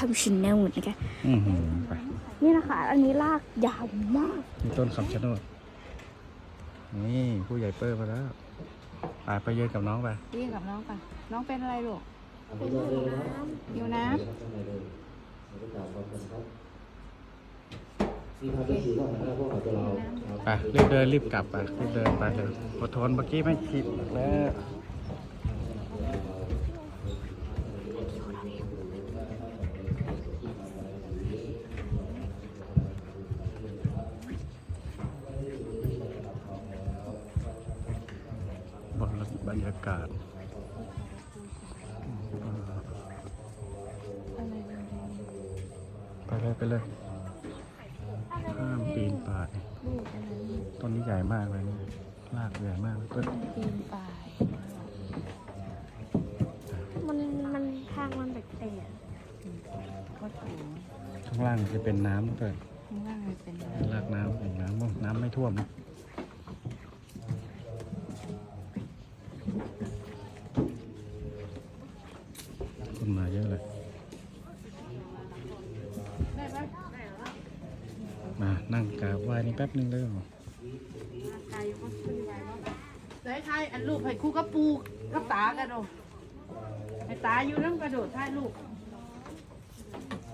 คำชินแนลเหมือนกันอือหือไปนี่นะคะ อันนี้ลากยาวมากมีต้นคำชะโนดนี่ผู้ใหญ่เปิ้ลมาแล้วไปไปเยืนกับน้องไปวิ่งกับน้องไปน้องเป็นอะไรลูกอยู่น้นี่ครับก็คือว่าหน้าพวกเราตัวเราครับไปรีบเดินรีบกลับไปรีบเดินไปเลยอดทนเมื่อกี้ไม่ผิดแล้ว บรรยากาศไปเลยไปเลยข้ามปีนป่ายต้นนี้ใหญ่มากเลยนี่รากใหญ่มากเลยต้นำปีนป่ายมันมันทางมันแปลกก็ถูงข้างล่างจะเป็นน้ำเปิดข้างล่างเลยเป็นรากน้ำเองน้ำน้ำไม่ท่วมนะ คนมาเยอะเลย มานั่งกราบไหว้นี่แป๊บนึงเลยใส่ไทยอันลูกให้คู่กับปูกับตากันโดให้ตาอยู่น้ำกระโดดท้ายลูก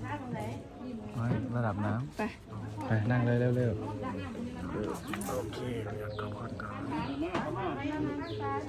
ท้ายตรงไหนไว้ระดับน้ไปำไปนั่งเลยเร็วๆโอเคเราอยากขอบคุณก่อน